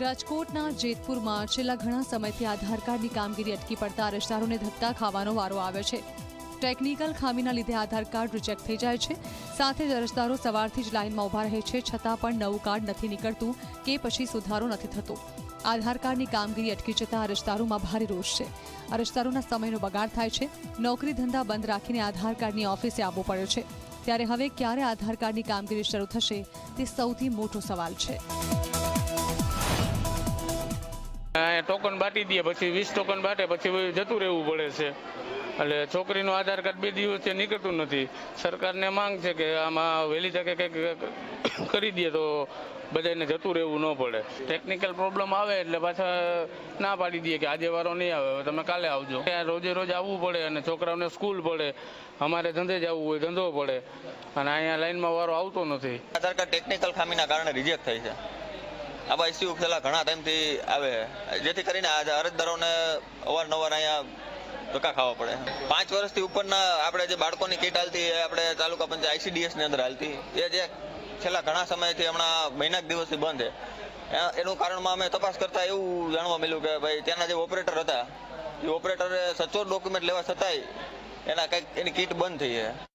રાજકોટના જેતપુરમાં છેલ્લા ઘણા સમયથી આધાર કાર્ડની કામગીરી અટકી પડતા અરજદારોને ધક્કા ખાવાનો વારો આવ્યો છે. ટેકનિકલ ખામીના લીધે આધાર કાર્ડ રિજેક્ટ થઈ જાય છે. સાથે જ અરજદારો સવારથી જ લાઇનમાં ઊભા રહે છે છતાં પણ નવું કાર્ડ નથી નીકળતું કે પછી સુધારો નથી થતો. આધાર કાર્ડની કામગીરી અટકી જતા અરજદારોમાં ભારે રોષ છે. અરજદારોના સમયનો બગાડ થાય છે. નોકરી ધંધા બંધ રાખીને આધાર કાર્ડની ઓફિસે આવવું પડે છે. ત્યારે હવે ક્યારે આધાર કાર્ડની કામગીરી શરૂ થશે તે સૌથી મોટો સવાલ છે. ટોકન બાટી દે પછી વીસ ટોકન બાટે, પછી જતું રહેવું પડે છે. એટલે છોકરીનું આધાર કાર્ડ બે દિવસથી નીકળતું નથી. સરકારને માંગ છે કે આમાં વહેલી તકે કંઈક કરી દે તો બધાને જતું રહેવું ન પડે. ટેકનિકલ પ્રોબ્લેમ આવે એટલે પાછા ના પાડી દઈએ કે આજે વારો નહીં આવે તમે કાલે આવજો. રોજે રોજ આવવું પડે અને છોકરાઓને સ્કૂલ પડે. અમારે ધંધે જવું હોય, ધંધો પડે. અને અહીંયા લાઈનમાં વારો આવતો નથી. આધાર કાર્ડ ટેકનિકલ ખામીના કારણે રિજેક્ટ થાય છે. આવા ઇસ્યુ છેલ્લા ઘણા ટાઈમથી આવે? જેથી કરીને આ અરજદારોને અવારનવાર અહીંયા ધક્કા ખાવા પડે. પાંચ વર્ષથી ઉપરના આપણે જે બાળકોની કીટ હાલતી એ આપણે તાલુકા પંચાયત આઈસીડીએસની અંદર હાલતી. એ જે છેલ્લા ઘણા સમયથી હમણાં મહિના દિવસથી બંધ છે. એનું કારણમાં અમે તપાસ કરતા એવું જાણવા મળ્યું કે ભાઈ ત્યાંના જે ઓપરેટર હતા, એ ઓપરેટરે સચોટ ડોક્યુમેન્ટ લેવા છતાંય એના કંઈક એની કીટ બંધ થઈ છે.